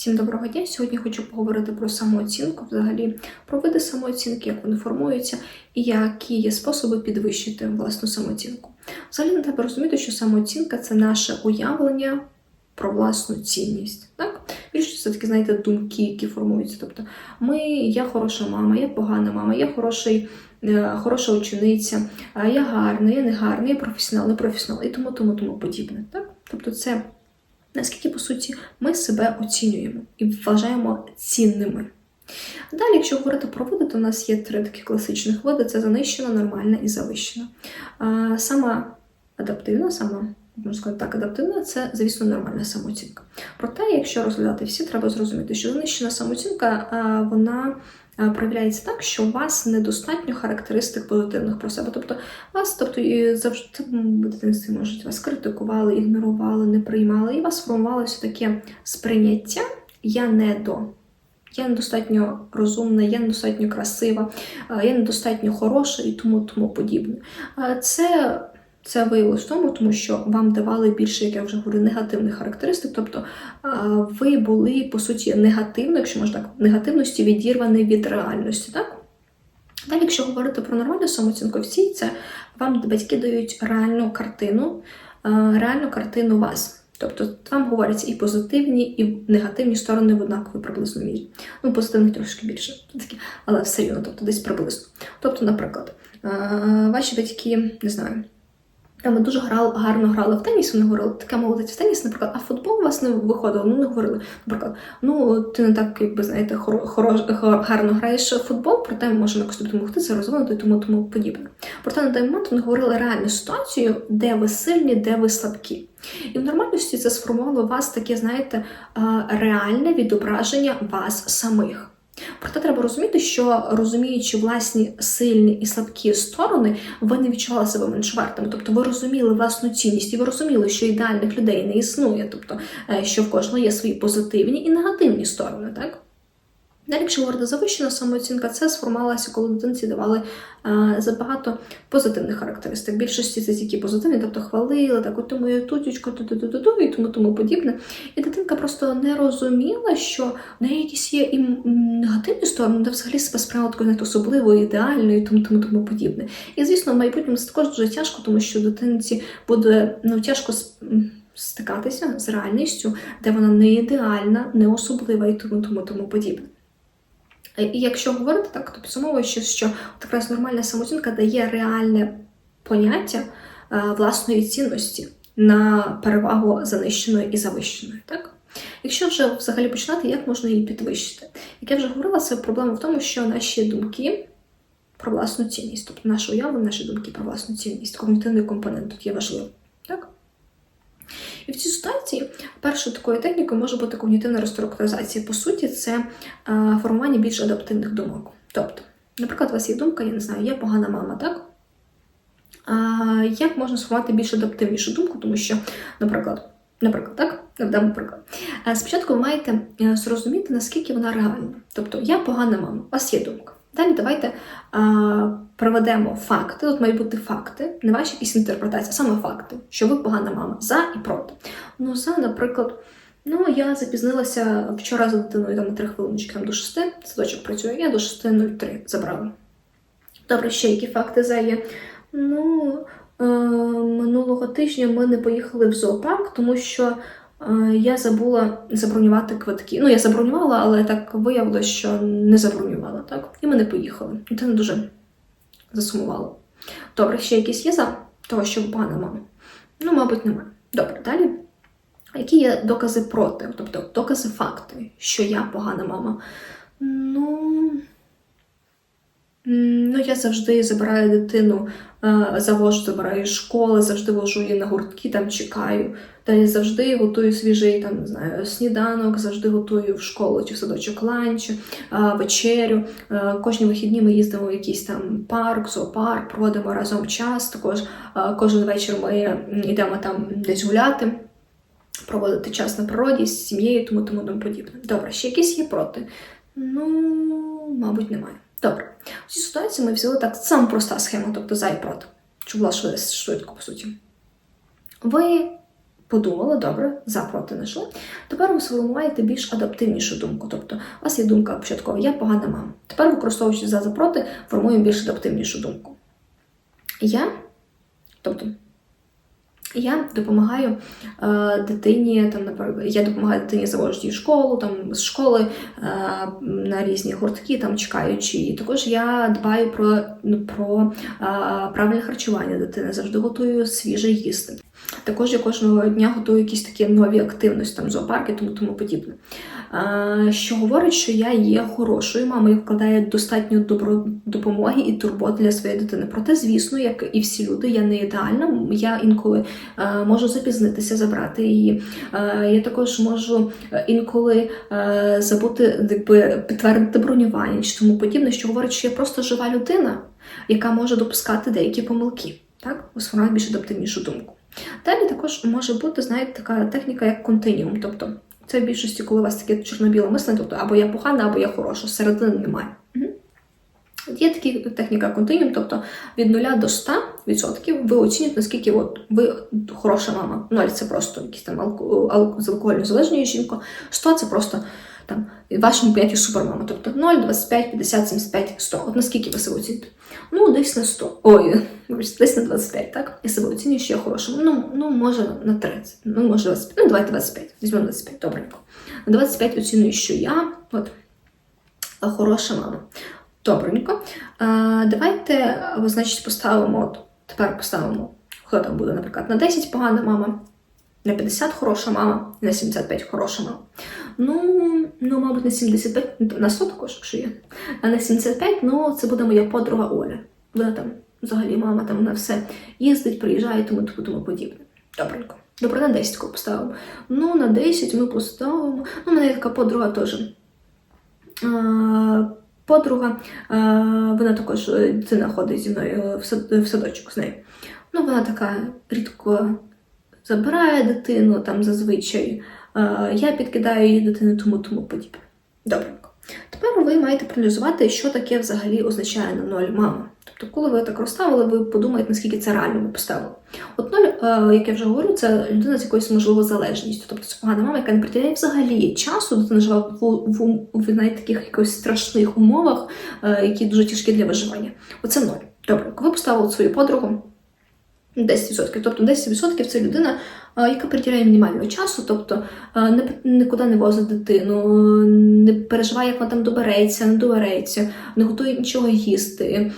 Всім доброго дня! Сьогодні хочу поговорити про самооцінку, взагалі про види самооцінки, як вони формуються, і які є способи підвищити власну самооцінку. Взагалі не треба розуміти, що самооцінка це наше уявлення про власну цінність. Так? Більше це такі, знаєте, думки, які формуються. Тобто, ми, я хороша мама, я погана мама, я хороший, е, хороша учениця, я гарна, я не гарна, я професіонал, не професіонал, і тому, тому, тому подібне. Так? Тобто, це наскільки, по суті, ми себе оцінюємо і вважаємо цінними. Далі, якщо говорити про види, то у нас є три такі класичних види: це занищена, нормальна і завищена. Сама адаптивна, сама, можна сказати так, адаптивна це, звісно, нормальна самооцінка. Проте, якщо розглядати всі, треба зрозуміти, що занищена самооцінка вона проявляється так, що у вас недостатньо характеристик позитивних про себе. Тобто, вас, тобто, і завжди в дитинстві можуть вас критикували, ігнорували, не приймали, і вас формувалося таке сприйняття я не до. Я недостатньо розумна, я недостатньо красива, я недостатньо хороша і тому тому подібне. Це це виявилось в тому, тому що вам давали більше, як я вже говорю, негативних характеристик. Тобто ви були, по суті, негативно, якщо можна так, негативності відірвані від реальності. так? Далі, якщо говорити про нормальну самооцінку, всі це вам батьки дають реальну картину, реальну картину вас. Тобто вам говоряться і позитивні, і негативні сторони в однаковій приблизно мірі. Ну, позитивних трошки більше, але все рівно, тобто десь приблизно. Тобто, наприклад, ваші батьки, не знаю, ви дуже грали, гарно грали в теніс, вони говорили, така молодець в теніс, наприклад, а футбол у вас не виходило, ну не говорили. Наприклад, ну ти не так, якби знаєте, хоро, хоро, гарно граєш в футбол, проте ми можемо якось допомогти, це розвинути тому тому подібне. Проте на той момент вони говорили реальну ситуацію, де ви сильні, де ви слабкі. І в нормальності це сформувало у вас таке, знаєте, реальне відображення вас самих. Проте треба розуміти, що розуміючи власні сильні і слабкі сторони, ви не відчували себе менш вартими. Тобто ви розуміли власну цінність, і ви розуміли, що ідеальних людей не існує, тобто е, що в кожного є свої позитивні і негативні сторони, так? Далі, якщо говорити завищена самооцінка, це сформувалася, коли дитинці давали а, забагато позитивних характеристик. Більшості це тільки позитивні, тобто хвалили, так от моя тутючка, ту ту ту ту і тому тому подібне. І дитинка просто не розуміла, що в неї якісь є і негативні сторони, де взагалі себе сприймала такою особливою, ідеальною, тому тому тому подібне. І звісно, в майбутньому це також дуже тяжко, тому що дитинці буде ну, тяжко стикатися з реальністю, де вона не ідеальна, не особлива і тому тому тому подібне. І якщо говорити так, то підсумовую, що, якраз нормальна самооцінка дає реальне поняття е, власної цінності на перевагу занищеної і завищеної. Так? Якщо вже взагалі починати, як можна її підвищити? Як я вже говорила, це проблема в тому, що наші думки про власну цінність, тобто наше уявлення, наші думки про власну цінність, когнітивний компонент тут є важливим. І в цій ситуації першою такою технікою може бути когнітивна реструктуризація. По суті, це е, формування більш адаптивних думок. Тобто, наприклад, у вас є думка, я не знаю, я погана мама, так? А Як можна сформувати більш адаптивнішу думку, тому що, наприклад, наприклад, так, навдамо приклад. Е, спочатку ви маєте е, зрозуміти, наскільки вона реальна. Тобто, я погана мама, у вас є думка. Далі давайте а, проведемо факти. Тут мають бути факти, не ваші якісь інтерпретації, а саме факти, що ви погана мама за і проти. Ну, за, наприклад, ну я запізнилася вчора за дитиною там на 3 хвилиночки там до 6, садочок працює, я до 6.03 забрала. Добре, ще які факти за є. Ну, е, минулого тижня ми не поїхали в зоопарк, тому що. Я забула забронювати квитки. Ну, я забронювала, але так виявилося, що не забронювала, так? І ми не поїхали. Це не дуже засумувало. Добре, ще якісь є за того, що погана мама? Ну, мабуть, немає. Добре, далі. Які є докази проти? Тобто докази факти, що я погана мама? Ну. Ну, я завжди забираю дитину, завожу, забираю з школи, завжди вожу її на гуртки, там чекаю. Та я завжди готую свіжий там, не знаю, сніданок, завжди готую в школу чи в садочок ланч, вечерю. Кожні вихідні ми їздимо в якийсь там парк, зоопарк, проводимо разом час. Також кожен вечір ми йдемо там десь гуляти. Проводити час на природі з сім'єю, тому тому тому подібне. Добре, ще якісь є проти? Ну, мабуть, немає. Добре. У цій ситуації ми взяли так саме проста схема, тобто за і проти, щоб була швидко, по суті. Ви Подумали, добре, за проти знайшли. Тепер ви сформуєте більш адаптивнішу думку. Тобто, у вас є думка початкова, я погана мама. Тепер, використовуючи за за проти, формуємо більш адаптивнішу думку. Я, тобто, я допомагаю е, дитині, там, наприклад, я допомагаю дитині завожу її в школу, там з школи е, на різні гуртки, там чекаючи її. Також я дбаю про, ну, про е, правильне харчування дитини, завжди готую свіже їсти. Також я кожного дня готую якісь такі нові активності, там зоопарки, тому тому подібне. Що говорить, що я є хорошою мамою, вкладає достатньо добро допомоги і турботи для своєї дитини. Проте, звісно, як і всі люди, я не ідеальна. Я інколи можу запізнитися, забрати її. Я також можу е, інколи е, забути якби, підтвердити бронювання чи тому подібне, що говорить, що я просто жива людина, яка може допускати деякі помилки. Так, вона більш адаптивнішу думку. Далі також може бути, знаєте, така техніка, як континіум. Тобто, це в більшості, коли у вас таке чорно-біле мислення, тобто або я погана, або я хороша, середини немає. Угу. Є така техніка континіум, тобто від 0 до 100% ви оцінюєте, наскільки от ви хороша мама. 0 це просто якісь там алко, з алкогольно залежною жінкою, 100 це просто там вашому понятті супермама. Тобто 0, 25, 50, 75, 100. От наскільки ви себе оцінюєте? Ну, десь на 100. Ой, десь на 25, так? Я себе оцінюю, що я хороша. Ну, ну може на 30, ну може 25. Ну, давайте 25. Візьмемо 25, добренько. На 25 оцінюю, що я от хороша мама. Добренько. А, Давайте, значить, поставимо, от, тепер поставимо, хто там буде, наприклад, на 10 погана мама, на 50 хороша мама, на 75 хороша мама. Ну, ну, мабуть, на 75, на 100 також, якщо є. А на 75, ну, це буде моя подруга Оля. Вона там, взагалі, мама там на все їздить, приїжджає, тому тому, тому подібне. Добренько. Добре, на 10 кого поставимо. Ну, на 10 ми поставимо. Ну, у мене є така подруга теж. Подруга, вона також дитина ходить зі мною в садочок з нею. Ну, вона така рідко забирає дитину там зазвичай. Я підкидаю її дитину тому тому подібне. Добренько. Тепер ви маєте проаналізувати, що таке взагалі означає на ноль мама. Тобто, коли ви так розставили, ви подумаєте, наскільки це реально ви поставили. От ноль, е, як я вже говорю, це людина з якоюсь можливо залежністю. Тобто це погана мама, яка не приділяє взагалі часу, дитина живе в, в, в, в навіть таких якось страшних умовах, е, які дуже тяжкі для виживання. Оце ноль. Добре, ви поставили свою подругу. 10%. Тобто 10% це людина, яка приділяє мінімального часу, тобто не, нікуди не возить дитину, не переживає, як вона там добереться, не добереться, не готує нічого їсти.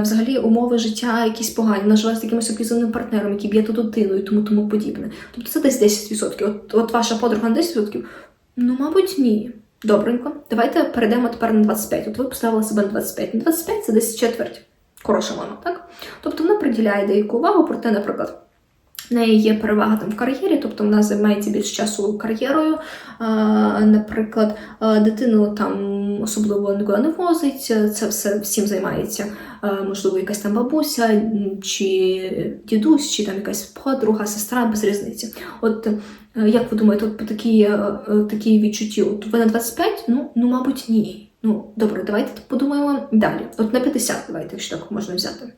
Взагалі умови життя якісь погані, вона живе з якимось обізаним партнером, який б'є ту дитину і тому тому подібне. Тобто це десь 10%. От, от ваша подруга на 10%? Ну, мабуть, ні. Добренько. Давайте перейдемо тепер на 25. От ви поставили себе на 25. На 25 це десь четверть хороша мама, так? Тобто вона приділяє деяку увагу, проте, наприклад, в неї є перевага там в кар'єрі, тобто вона займається більш часу кар'єрою. Наприклад, дитину там особливо нікуди не возить, це все всім займається, можливо, якась там бабуся, чи дідусь, чи там якась подруга, сестра, без різниці. От як ви думаєте, от по такій, такій відчутті, от ви на 25? Ну, ну, мабуть, ні. Ну, добре, давайте подумаємо далі. От на 50 давайте, якщо так можна взяти.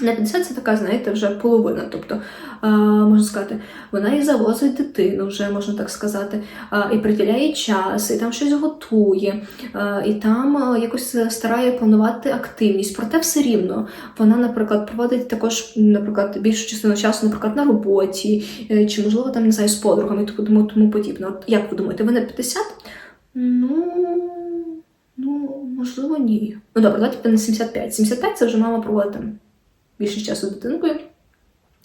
На 50 це така, знаєте, вже половина. Тобто, а, можна сказати, вона і завозить дитину, вже можна так сказати, а, і приділяє час, і там щось готує, а, і там якось старає планувати активність. Проте все рівно вона, наприклад, проводить також, наприклад, більшу частину часу, наприклад, на роботі, е, чи, можливо, там не знаю, з подругами, тому тому подібне. От як ви думаєте, ви на 50? Ну. Можливо, ні. Ну добре, давайте на 75. 75 це вже мама проводить там більше часу з дитинкою,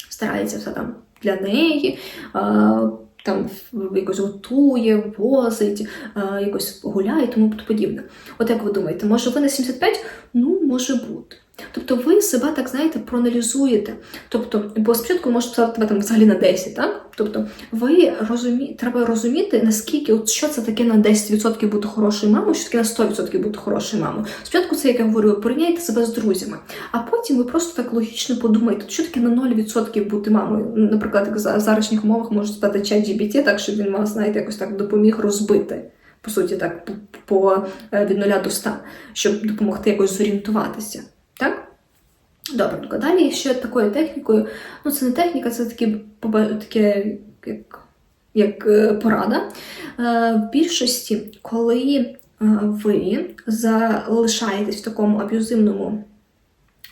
старається все там для неї, а, там якось готує, возить, якось гуляє, тому подібне. От як ви думаєте, може ви на 75? Ну, може бути. Тобто ви себе так знаєте, проаналізуєте. Тобто, бо спочатку можете писати там взагалі на 10, так? Тобто, ви розумі... треба розуміти, наскільки от що це таке на 10% бути хорошою мамою, що таке на 100% бути хорошою мамою. Спочатку це, як я говорю, порівняйте себе з друзями, а потім ви просто так логічно подумаєте, що таке на 0% бути мамою. Наприклад, як в зарашніх умовах можуть стати чат GBT, так щоб він вас, знаєте, якось так допоміг розбити. По суті, так, по від 0 до 100, щоб допомогти якось зорієнтуватися. Так? Добре, далі ще такою технікою, ну це не техніка, це такі, таке як, як е, порада. Е, В більшості, коли е, ви залишаєтесь в такому аб'юзивному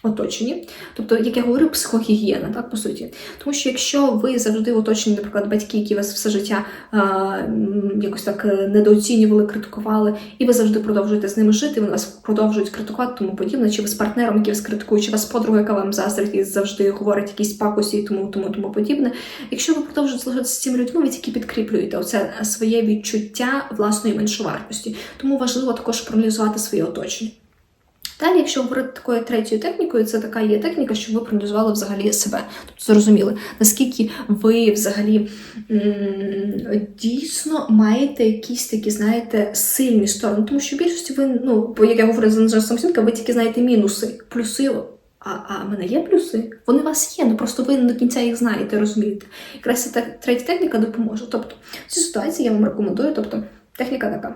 оточенні, тобто, як я говорю, психогігієна, так, по суті. Тому що якщо ви завжди в оточенні, наприклад, батьки, які вас все життя м, якось так е, недооцінювали, критикували, і ви завжди продовжуєте з ними жити, вони вас продовжують критикувати, тому подібне, чи ви з партнером, який вас критикує, чи вас подруга, яка вам заздрить і завжди говорить якісь пакості тому, тому, тому подібне. Якщо ви продовжуєте залишатися з цими людьми, ви тільки підкріплюєте оце своє відчуття власної меншовартості. Тому важливо також проаналізувати своє оточення. Далі, якщо говорити такою третьою технікою, це така є техніка, щоб ви проаналізували взагалі себе. Тобто зрозуміли, наскільки ви взагалі дійсно маєте якісь такі, знаєте, сильні сторони. Тому що в більшості ви, ну, як я говорю за самоцінка, ви тільки знаєте мінуси, плюси. А, а в мене є плюси? Вони у вас є, ну просто ви не до кінця їх знаєте, розумієте. Якраз ця третя техніка допоможе. Тобто, в цій ситуації я вам рекомендую, тобто, техніка така.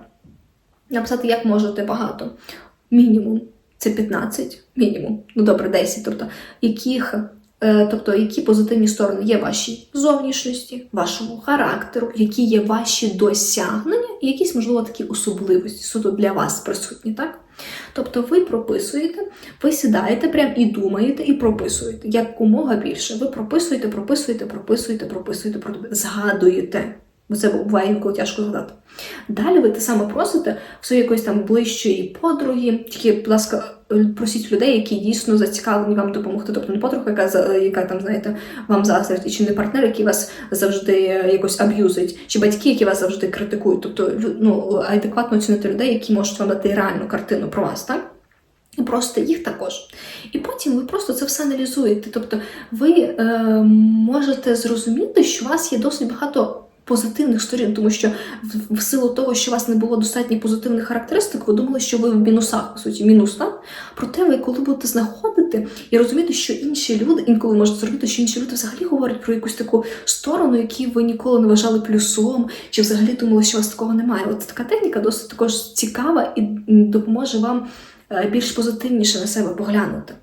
Написати, як можете багато. Мінімум це 15, мінімум, ну добре, 10. Тобто, яких, е, тобто, які позитивні сторони є вашій зовнішності, вашому характеру, які є ваші досягнення, і якісь, можливо, такі особливості суто для вас присутні, так? Тобто ви прописуєте, ви сідаєте прям і думаєте, і прописуєте. Якомога більше. Ви прописуєте, прописуєте, прописуєте, прописуєте, прописуєте, згадуєте. Бо це буває інколи тяжко згадати. Далі ви те саме просите в своїй якоїсь там ближчої подруги, тільки, будь ласка, просіть людей, які дійсно зацікавлені вам допомогти. Тобто не подруга, яка яка там, знаєте, вам заздрить, чи не партнер, який вас завжди якось аб'юзить, чи батьки, які вас завжди критикують. Тобто, ну, адекватно оцінити людей, які можуть вам дати реальну картину про вас, так? І просто їх також. І потім ви просто це все аналізуєте. Тобто ви е, можете зрозуміти, що у вас є досить багато позитивних сторін, тому що в, силу того, що у вас не було достатньо позитивних характеристик, ви думали, що ви в мінусах, по суті, мінус, так? Проте ви, коли будете знаходити і розуміти, що інші люди, інколи можете зробити, що інші люди взагалі говорять про якусь таку сторону, яку ви ніколи не вважали плюсом, чи взагалі думали, що у вас такого немає. От така техніка досить також цікава і допоможе вам е, більш позитивніше на себе поглянути.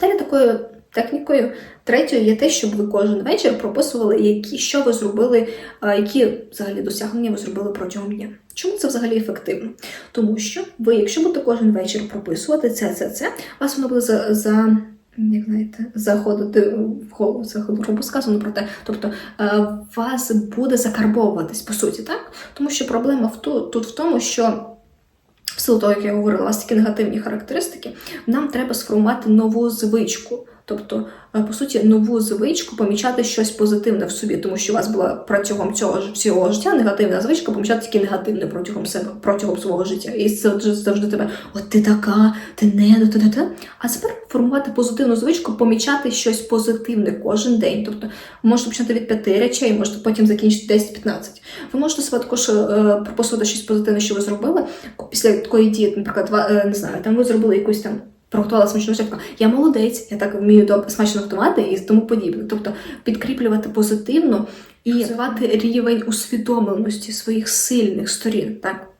Далі такою технікою третьою є те, щоб ви кожен вечір прописували, які, що ви зробили, які взагалі досягнення ви зробили протягом дня. Чому це взагалі ефективно? Тому що ви, якщо будете кожен вечір прописувати це, це, це, вас воно буде за. за як знаєте, заходити в голову, це грубо сказано про те. Тобто е, вас буде закарбовуватись, по суті, так? Тому що проблема в ту, тут в тому, що в силу того, як я говорила, у вас такі негативні характеристики, нам треба сформувати нову звичку. Тобто, е, по суті, нову звичку помічати щось позитивне в собі, тому що у вас була протягом цього цього життя негативна звичка помічати тільки негативне протягом себе, протягом свого життя. І це завжди- тебе, от ти така, ти не до ти, ти. А тепер формувати позитивну звичку, помічати щось позитивне кожен день. Тобто, можете почати від п'яти речей, можете потім закінчити 10-15. Ви можете себе також е, прописувати щось позитивне, що ви зробили після такої дії, наприклад, е, не знаю, там ви зробили якусь там. Приготувала смачну шефка. Я молодець, я так вмію смачно готувати і тому подібне. Тобто підкріплювати позитивно і розвивати рівень усвідомленості своїх сильних сторін. Так?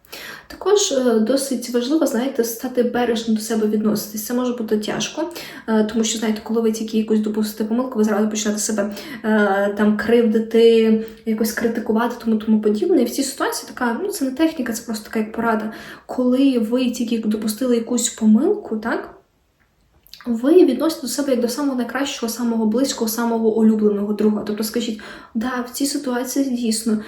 Також е, досить важливо, знаєте, стати бережно до себе відноситись. Це може бути тяжко, е, тому що, знаєте, коли ви тільки якусь допустите помилку, ви зразу почнете себе е, там кривдити, якось критикувати, тому тому подібне. І в цій ситуації така, ну це не техніка, це просто така як порада. Коли ви тільки допустили якусь помилку, так? Ви відносите до себе як до самого найкращого, самого близького, самого улюбленого друга. Тобто скажіть, да, в цій ситуації дійсно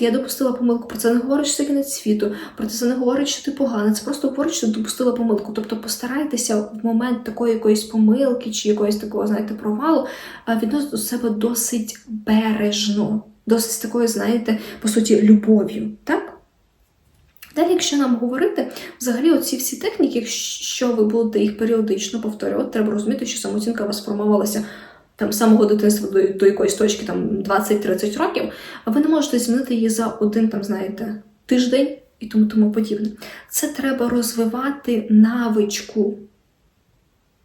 я допустила помилку. Про це не говорить, що це кінець світу, про це не говорить, що ти погана. Це просто говорить, що ти допустила помилку. Тобто постарайтеся в момент такої якоїсь помилки чи якоїсь такого, знаєте, провалу а, відносити до себе досить бережно, досить такою, знаєте, по суті, любов'ю. Так? Далі, якщо нам говорити, взагалі оці всі техніки, якщо ви будете їх періодично повторювати, треба розуміти, що самооцінка у вас формувалася там з самого дитинства до, до якоїсь точки там 20-30 років, а ви не можете змінити її за один, там, знаєте, тиждень і тому тому подібне. Це треба розвивати навичку.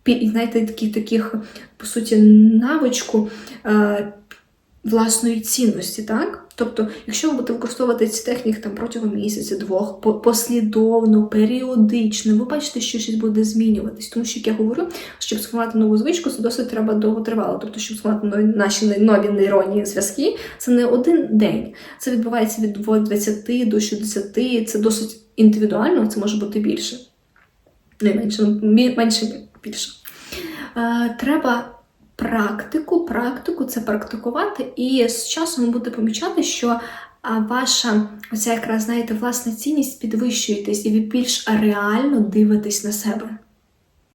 І Знаєте, таких, таких, по суті, навичку е, власної цінності, так? Тобто, якщо ви будете використовувати ці техніки там протягом місяця, двох, по- послідовно, періодично, ви бачите, що щось буде змінюватись. Тому що, як я говорю, щоб сформувати нову звичку, це досить треба довготривало. Тобто, щоб сформувати нові наші нові нейронні зв'язки, це не один день. Це відбувається від 20 до 60, це досить індивідуально, це може бути більше. Не менше, менше більше. Е, треба практику, практику це практикувати, і з часом ви будете помічати, що ваша оця якраз знаєте власна цінність підвищуєтесь, і ви більш реально дивитесь на себе.